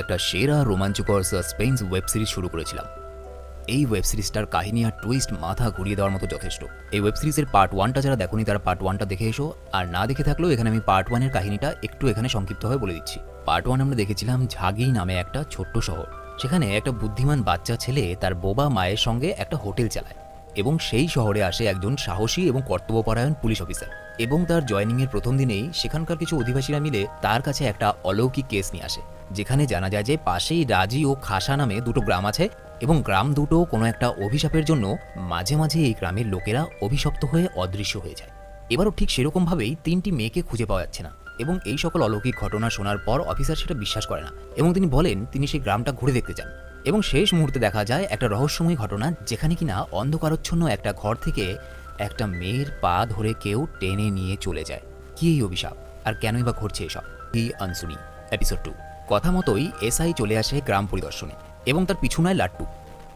একটা সেরা রোমাঞ্চকর সাসপেন্স ওয়েব সিরিজ শুরু করেছিলাম। এই ওয়েব সিরিজটার কাহিনী আর টুইস্ট মাথা ঘুরিয়ে দেওয়ার মতো যথেষ্ট। এই ওয়েব সিরিজের পার্ট ওয়ানটা যারা দেখোনি, তারা পার্ট ওয়ানটা দেখে এসো। আর না দেখে থাকলেও এখানে আমি পার্ট ওয়ানের কাহিনীটা একটু এখানে সংক্ষিপ্তভাবে বলে দিচ্ছি। পার্ট ওয়ান আমরা দেখেছিলাম ঝাগি নামে একটা ছোট্ট শহর। সেখানে একটা বুদ্ধিমান বাচ্চা ছেলে তার বোবা মায়ের সঙ্গে একটা হোটেল চালায় এবং সেই শহরে আসে একজন সাহসী এবং কর্তব্যপরায়ণ পুলিশ অফিসার। এবং তার জয়েনিংয়ের প্রথম দিনেই সেখানকার কিছু অধিবাসীরা মিলে তার কাছে একটা অলৌকিক কেস নিয়ে আসে। যেখানে জানা যায় যে পাশেই রাজি ও খাসা নামে দুটো গ্রাম আছে এবং গ্রাম দুটো কোনো একটা অভিশাপের জন্য মাঝে মাঝে এই গ্রামের লোকেরা অভিশপ্ত হয়ে অদৃশ্য হয়ে যায়। এবারও ঠিক সেরকমভাবেই তিনটি মেয়েকে খুঁজে পাওয়া যাচ্ছে না এবং এই সকল অলৌকিক ঘটনা শোনার পর অফিসার সেটা বিশ্বাস করে না এবং তিনি বলেন তিনি সেই গ্রামটা ঘুরে দেখতে চান এবং শেষ মুহূর্তে দেখা যায় একটা রহস্যময় ঘটনা যেখানে কিনা অন্ধকারচ্ছন্ন একটা ঘর থেকে একটা মেয়ের পা ধরে কেউ টেনে নিয়ে চলে যায়। কি এই অভিশাপ? আর কেনই বা ঘটছে এসব? কি আনসুনি এপিসোড টু কথা মতোই এসআই চলে আসে গ্রাম পরিদর্শনে এবং তার পিছু পিছুনায় লাট্টু।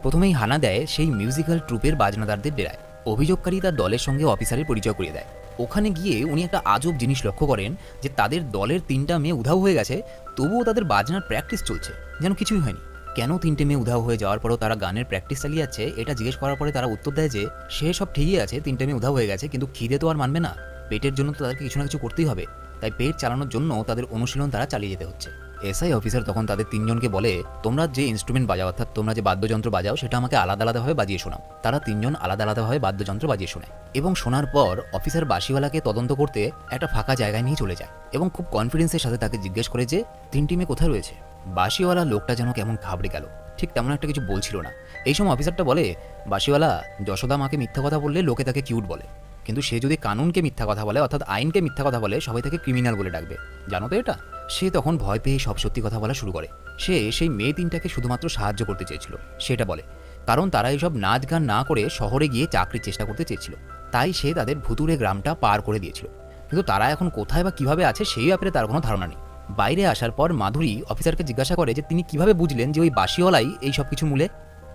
প্রথমেই হানা দেয় সেই মিউজিক্যাল ট্রুপের বাজনাদারদের ডেরায়। অভিযোগকারী তার দলের সঙ্গে অফিসারের পরিচয় করিয়ে দেয়। ওখানে গিয়ে উনি একটা আজব জিনিস লক্ষ্য করেন যে তাদের দলের তিনটা মেয়ে উধাও হয়ে গেছে, তবুও তাদের বাজনার প্র্যাকটিস চলছে, যেন কিছুই হয়নি। কেন তিনটে মেয়ে উধাও হয়ে যাওয়ার পরেও তারা গানের প্র্যাকটিস চালিয়ে যাচ্ছে, এটা জিজ্ঞেস করার পরে তারা উত্তর দেয় যে, সে সব ঠিকই আছে, তিনটে মেয়ে উধাও হয়ে গেছে, কিন্তু খিদে তো আর মানবে না। পেটের জন্য তো তাদেরকে কিছু না কিছু করতেই হবে। তাই পেট চালানোর জন্য তাদের অনুশীলন তারা চালিয়ে যেতে হচ্ছে। এসআই অফিসার তখন তাদের তিনজনকে বলে, তোমরা যে ইনস্ট্রুমেন্ট বাজাও, অর্থাৎ তোমরা যে বাদ্যযন্ত্র বাজাও, সেটা আমাকে আলাদা আলাদাভাবে বাজিয়ে শোনাও। তারা তিনজন আলাদা আলাদাভাবে বাদ্যযন্ত্র বাজিয়ে শোনায় এবং শোনার পর অফিসার বাসিওয়ালাকে তদন্ত করতে একটা ফাঁকা জায়গায় নিয়ে চলে যায় এবং খুব কনফিডেন্সের সাথে তাকে জিজ্ঞেস করে যে তিনটি মেয়ে কোথায় রয়েছে? বাসিওয়ালা লোকটা যেন কেমন ঘাবড়ে গেল। ঠিক তেমন একটা কিছু বলছিল না। এই সময় অফিসারটা বলে বাসিওয়ালা যশোদা মাকে মিথ্যা কথা বললে লোকে তাকে কিউট বলে। কিন্তু সে যদি কানুনকে মিথ্যা কথা বলে, অর্থাৎ আইনকে মিথ্যা কথা বলে, সবাই তাকে ক্রিমিনাল বলে ডাকবে। জানো তো এটা? সে তখন ভয় পেয়ে সব সত্যি কথা বলা শুরু করে। সে সেই মেয়ে তিনটাকে শুধুমাত্র সাহায্য করতে চেয়েছিল, সেটা বলে। কারণ তারা এইসব নাচ গান না করে শহরে গিয়ে চাকরির চেষ্টা করতে চেয়েছিল। তাই সে তাদের ভুতুরে গ্রামটা পার করে দিয়েছিল। কিন্তু তারা এখন কোথায় বা কীভাবে আছে সেই ব্যাপারে তার কোনো ধারণা নেই। বাইরে আসার পর মাধুরী অফিসারকে জিজ্ঞাসা করে যে তিনি কীভাবে বুঝলেন যে ওই বাসিওয়ালাই এই সব কিছু মূলে?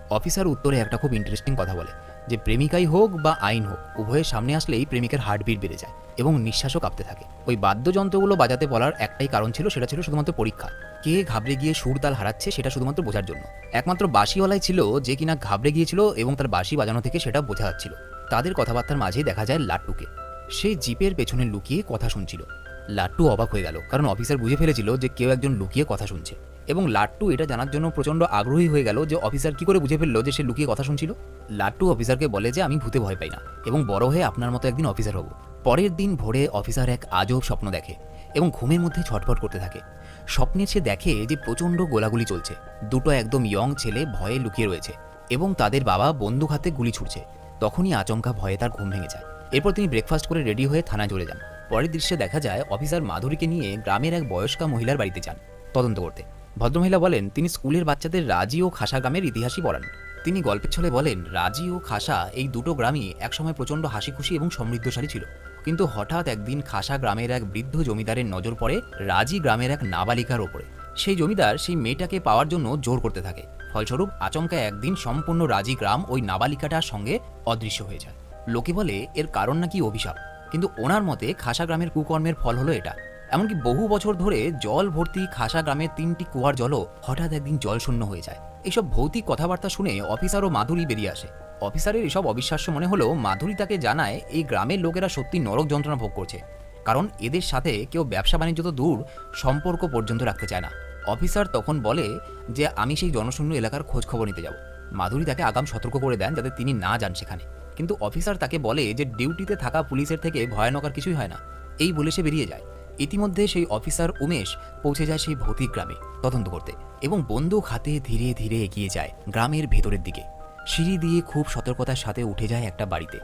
অফিসার উত্তরে একটা খুব ইন্টারেস্টিং কথা বলে। যে প্রেমিকাই হোক বা আইন হোক, উভয়ের সামনে আসলেই প্রেমিকের হার্টবিট বেড়ে যায় এবং নিঃশ্বাসও কাঁপতে থাকে। ওই বাদ্যযন্ত্রগুলো বাজাতে বলার একটাই কারণ ছিল সেটা ছিল শুধুমাত্র পরীক্ষা। কে ঘাবড়ে গিয়ে সুর তাল হারাচ্ছে সেটা শুধুমাত্র বোঝার জন্য। একমাত্র বাঁশিওয়ালাই ছিল যে কিনা ঘাবড়ে গিয়েছিল এবং তার বাঁশি বাজানো থেকে সেটা বোঝা যাচ্ছিল। তাদের কথাবার্তার মাঝেই দেখা যায় লাট্টুকে। সে জিপের পেছনে লুকিয়ে কথা শুনছিল। লাট্টু অবাক হয়ে গেল, কারণ অফিসার বুঝে ফেলেছিল যে কেউ একজন লুকিয়ে কথা শুনছে। এবং লাট্টু এটা জানার জন্য প্রচণ্ড আগ্রহী হয়ে গেল যে অফিসার কি করে বুঝে ফেলল যে সে লুকিয়ে কথা শুনছিল। লাট্টু অফিসারকে বলে যে, আমি ভূতে ভয় পাই না এবং বড় হয়ে আপনার মতো একদিন অফিসার হব। পরের দিন ভোরে অফিসার এক আজব স্বপ্ন দেখে এবং ঘুমের মধ্যে ছটফট করতে থাকে। স্বপ্নে সে দেখে যে প্রচণ্ড গোলাগুলি চলছে। দুটো একদম ইয়ং ছেলে ভয়ে লুকিয়ে রয়েছে এবং তাদের বাবা বন্দুক হাতে গুলি ছুটছে তখনই আচমকা ভয়ে তার ঘুম ভেঙে যায়। এরপর তিনি ব্রেকফাস্ট করে রেডি হয়ে থানায় চলে যান। পরের দৃশ্যে দেখা যায় অফিসার মাধুরীকে নিয়ে গ্রামের এক বয়স্কা মহিলার বাড়িতে যান তদন্ত করতে। ভদ্রমহিলা বলেন, তিনি স্কুলের বাচ্চাদের রাজি ও খাসা গ্রামের ইতিহাসই পড়ান। তিনি গল্পের ছলে বলেন, রাজি ও খাসা এই দুটো গ্রামই একসময় প্রচণ্ড হাসি খুশি এবং সমৃদ্ধশালী ছিল। কিন্তু হঠাৎ একদিন খাসা গ্রামের এক বৃদ্ধ জমিদারের নজর পড়ে রাজি গ্রামের এক নাবালিকার ওপরে। সেই জমিদার সেই মেয়েটাকে পাওয়ার জন্য জোর করতে থাকে। ফলস্বরূপ আচমকা একদিন সম্পূর্ণ রাজি গ্রাম ওই নাবালিকাটার সঙ্গে অদৃশ্য হয়ে যায়। লোকে বলে, এর কারণ নাকি অভিশাপ? কিন্তু ওনার মতে খাসা গ্রামের কুকর্মের ফল হলো এটা। এমনকি বহু বছর ধরে জল ভর্তি খাসা গ্রামের তিনটি কুয়ার জলও হঠাৎ একদিন জল শূন্য হয়ে যায়। এইসব ভৌতিক কথাবার্তা শুনে অফিসার ও মাধুরী বেরিয়ে আসে। অফিসারের এসব অবিশ্বাস্য মনে হলেও মাধুরী তাকে জানায় এই গ্রামের লোকেরা সত্যি নরক যন্ত্রণা ভোগ করছে। কারণ এদের সাথে কেউ ব্যবসা বাণিজ্য তো দূর, সম্পর্ক পর্যন্ত রাখতে চায় না। অফিসার তখন বলে যে, আমি সেই জনশূন্য এলাকার খোঁজ খবর নিতে যাব। মাধুরী তাকে আগাম সতর্ক করে দেন যাতে তিনি না যান সেখানে। কিন্তু অফিসার তাকে বলে যে ডিউটিতে থাকা পুলিশের থেকে ভয়ানক আর কিছুই হয় না। এই বলে সে বেরিয়ে যায়। ইতিমধ্যে সেই অফিসার উমেশ পৌঁছে যায় সেই ভৌতিক গ্রামে তদন্ত করতে এবং বন্দুক হাতে ধীরে ধীরে এগিয়ে যায় গ্রামের ভেতরের দিকে। সিঁড়ি দিয়ে খুব সতর্কতার সাথে উঠে যায় একটা বাড়িতে।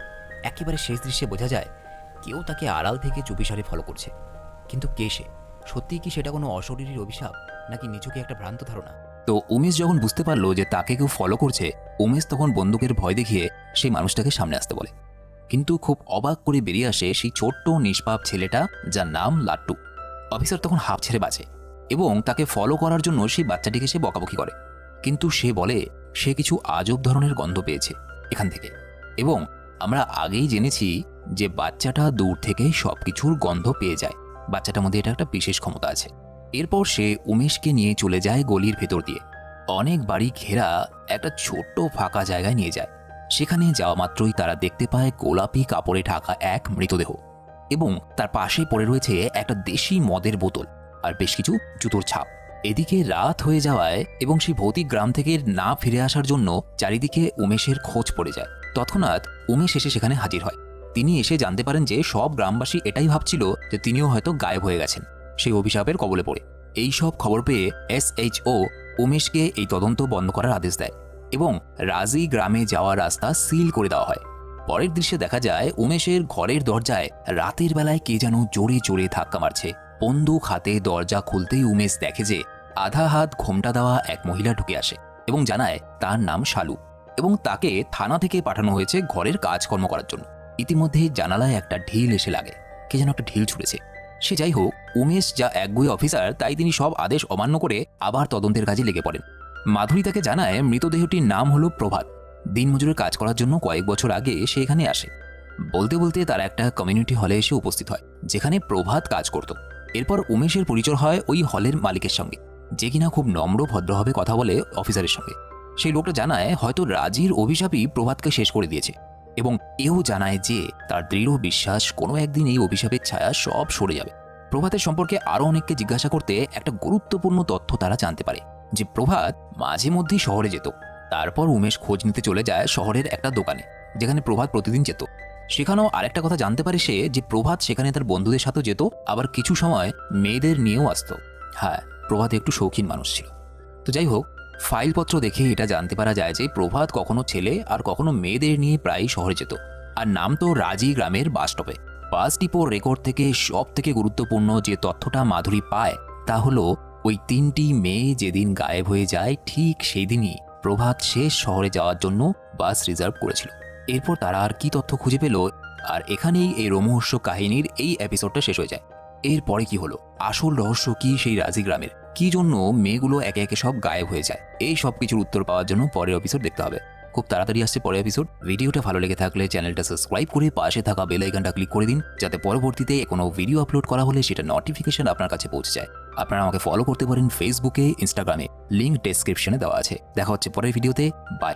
একেবারে শেষ দৃশ্যে বোঝা যায়, কেউ তাকে আড়াল থেকে চুপিসারে ফলো করছে। কিন্তু কে সে? সত্যিই কি সেটা কোনো অশরীরীর অভিশাপ, নাকি নিচুকে একটা ভ্রান্ত ধারণা? তো উমেশ যখন বুঝতে পারল যে তাকে কেউ ফলো করছে, উমেশ তখন বন্দুকের ভয় দেখিয়ে সেই মানুষটাকে সামনে আসতে বলে। কিন্তু খুব অবাক করে বেরিয়ে আসে সেই ছোট্ট নিষ্পাপ ছেলেটা, যার নাম লাট্টু। অফিসার তখন হাফ ছেড়ে বাঁচে এবং তাকে ফলো করার জন্য সেই বাচ্চাটিকে সে বকাবকি করে। কিন্তু সে বলে, সে কিছু আজব ধরনের গন্ধ পেয়েছে এখান থেকে। এবং আমরা আগেই জেনেছি যে বাচ্চাটা দূর থেকে সব কিছুর গন্ধ পেয়ে যায়। বাচ্চাটার মধ্যে এটা একটা বিশেষ ক্ষমতা আছে। এরপর সে উমেশকে নিয়ে চলে যায় গলির ভেতর দিয়ে। অনেক বাড়ি ঘেরা একটা ছোট্ট ফাঁকা জায়গায় নিয়ে যায়। সেখানে যাওয়া মাত্রই তারা দেখতে পায় গোলাপি কাপড়ে ঢাকা এক মৃতদেহ এবং তার পাশে পড়ে রয়েছে একটা দেশি মদের বোতল আর বেশ কিছু জুতোর ছাপ। এদিকে রাত হয়ে যাওয়ায় এবং সেই ভৌতিক গ্রাম থেকে না ফিরে আসার জন্য চারিদিকে উমেশের খোঁজ পড়ে যায়। তৎক্ষণাৎ উমেশ এসে সেখানে হাজির হয়। তিনি এসে জানতে পারেন যে সব গ্রামবাসী এটাই ভাবছিল যে তিনিও হয়তো গায়েব হয়ে গেছেন। সেই অভিশাপের কবলে পড়ে। এই সব খবর পেয়ে এসএইচও উমেশকে এই তদন্ত বন্ধ করার আদেশ দেয়। এবং রাজি গ্রামে যাওয়ার রাস্তা সিল করে দেওয়া হয়। পরের দৃশ্যে দেখা যায়, উমেশের ঘরের দরজায় রাতের বেলায় কে যেন জোরে জোরে ধাক্কা মারছে। বন্দুক হাতে দরজা খুলতেই উমেশ দেখে যে আধা হাত ঘোমটা দেওয়া এক মহিলা ঢুকে আসে এবং জানায় তার নাম শালু এবং তাকে থানা থেকে পাঠানো হয়েছে ঘরের কাজকর্ম করার জন্য। ইতিমধ্যে জানালায় একটা ঢিল এসে লাগে। কে যেন একটা ঢিল ছুড়েছে। সে যাই হোক, উমেশ যা একগুই অফিসার, তাই তিনি সব আদেশ অমান্য করে আবার তদন্তের কাজে লেগে পড়েন। মাধুরী তাকে জানায় মৃতদেহটির নাম হলো প্রভাত। দিনমজুরের কাজ করার জন্য কয়েক বছর আগে সে এখানে আসে। বলতে বলতে তারা একটা কমিউনিটি হলে এসে উপস্থিত হয়, যেখানে প্রভাত কাজ করত। এরপর উমেশের পরিচয় হয় ওই হলের মালিকের সঙ্গে, যে কিনা খুব নম্র, ভদ্রভাবে কথা বলে অফিসারের সঙ্গে। সেই লোকটা জানায় হয়তো রাজির অভিশাপই প্রভাতকে শেষ করে দিয়েছে এবং এও জানায় যে তার দৃঢ় বিশ্বাস কোনো একদিন এই অভিশাপের ছায়া সব সরে যাবে। প্রভাতের সম্পর্কে আরও অনেককে জিজ্ঞাসা করতে একটা গুরুত্বপূর্ণ তথ্য তারা জানতে পারে। যে প্রভাত মাঝে মধ্যেই শহরে যেত। তারপর উমেশ খোঁজ নিতে চলে যায় শহরের একটা দোকানে, যেখানে প্রভাত প্রতিদিন যেত। সেখানেও আরেকটা কথা জানতে পারে সে যে প্রভাত সেখানে তার বন্ধুদের সাথেও যেত, আবার কিছু সময় মেয়েদের নিয়েও আসতো। হ্যাঁ প্রভাত একটু শৌখিন মানুষ ছিল। তো যাই হোক, ফাইলপত্র দেখে এটা জানতে পারা যায় যে প্রভাত কখনো ছেলে আর কখনো মেয়েদের নিয়ে প্রায়ই শহরে যেত। আর নাম তো রাজি গ্রামের বাস স্টপে। বাস ডিপোর রেকর্ড থেকে সব থেকে গুরুত্বপূর্ণ যে তথ্যটা মাধুরী পায়, তা হলো ওই তিনটি মেয়ে যেদিন গায়েব হয়ে যায়, ঠিক সেই দিনই প্রভাত শেষ শহরে যাওয়ার জন্য বাস রিজার্ভ করেছিল। এরপর তারা আর কি তথ্য খুঁজে পেল? আর এখানেই এই রোমহর্ষ কাহিনীর এই এপিসোডটা শেষ হয়ে যায়। এরপরে কি হলো? আসল রহস্য কি সেই রাজি গ্রামের? কি জন্য মেয়েগুলো একে একে সব গায়েব হয়ে যায়? এই সব কিছুর উত্তর পাওয়ার জন্য পরের এপিসোড দেখতে হবে। খুব তাড়াতাড়ি আসছে পরের এপিসোড ভিডিওটা ভালো লেগে থাকলে চ্যানেলটা সাবস্ক্রাইব করে পাশে থাকা বেল আইকনটা ক্লিক করে দিন, যাতে পরবর্তীতে কোনো ভিডিও আপলোড করা হলে সেটা নোটিফিকেশন আপনার কাছে পৌঁছে যায়। আপনারা আমাকে ফলো করতে পারেন ফেসবুকে ইনস্টাগ্রামে লিঙ্ক ডেসক্রিপশনে দেওয়া আছে। দেখা হচ্ছে পরের ভিডিওতে বাই